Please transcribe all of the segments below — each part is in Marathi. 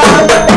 Bye.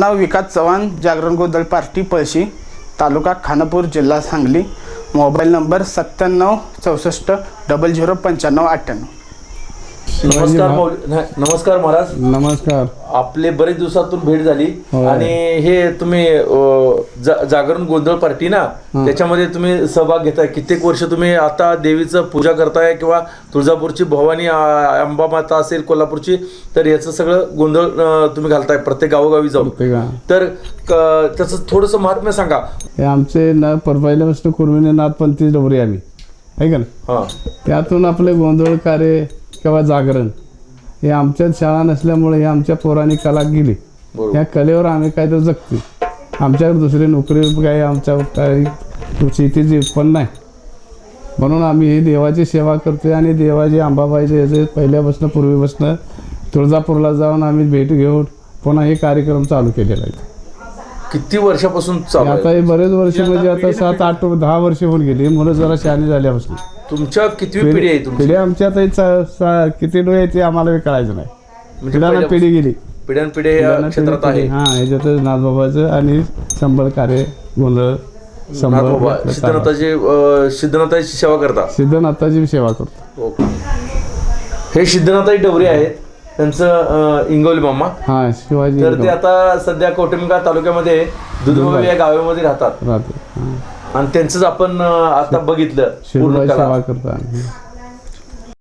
माझं नाव विकास चव्हाण जागरण गोंधळ पार्टी पळशी तालुका खानापूर जिल्हा सांगली. मोबाईल नंबर सत्त्याण्णव चौसष्ट डबल झिरो पंच्याण्णव अठ्ठ्याण्णव. नमस्कार मौल- नाही, नमस्कार महाराज. नमस्कार. आपले बरेच दिवसातून भेट झाली. होय. आणि हे तुम्ही अ, जा- जागरण गोंधळ पार्टी ना त्याच्यामध्ये तुम्ही सहभाग घेताय. कित्येक वर्ष तुम्ही आता देवीचं पूजा करताय किंवा तुळजापूरची भवानी आ, अंबा माता असेल कोल्हापूरची तर याचं सगळं गोंधळ अ, तुम्ही घालताय प्रत्येक गावोगावी जाऊन. तर क- त्याचं थोडंसं महात्म्य सांगा. हे आमचे ना पहिल्यापासून कुर्मिने नाथपंथी डोबरी आम्ही. आहे का ना हा. त्यातून आपले गोंधळ कार्य किंवा जागरण? हे आमच्यात शाळा नसल्यामुळे हे आमच्या पौराणिक कला गेली या कलेवर आम्ही काय तर जगतो आमच्याकडे दुसरी नोकरी काही आमच्या काही शेतीची उत्पन्न नाही. म्हणून आम्ही ही देवाची सेवा करतोय आणि देवाची अंबाबाईचे याचे पहिल्यापासून पूर्वीपासून तुळजापूरला जाऊन आम्ही भेट घेऊन पुन्हा हे कार्यक्रम चालू केलेला आहे. किती वर्षापासून चालू आता आहे? हे बरेच वर्ष म्हणजे आता सात आठ दहा वर्ष होऊन गेली. मुलं जरा शहाणी झाल्यापासून. तुमच्या कितवी पिढी आहे तुमची? पिढी आमची आता ही चा- सा- किती डोळे ते आम्हाला काही कळायचं नाही. म्हणजे पिढ्यानं पहिल्या- पिढी गेली. पिढ्यानपिढी या पिढ्यानं क्षेत्रात पिढी- आहे. हा ह्याच्यात नाथबाबाचं आणि संबळ कार्य गोंधळ नाथबाबा सिद्धनाथाची अ, सिद्धनाथाची सेवा करता. सिद्धनाथाची सेवा करतो. ओके. हे सिद्धनाथाची डवरे आहेत. त्यांचं अ, इंगवली मामा हा शिवाजी तर ते आता सध्या कौटुंबिका तालुक्यामध्ये दुधबावी या गावामध्ये राहतात. राहते. आणि त्यांचंच आपण आता बघितलं. पूर्ण कला. सेवा करतो आम्ही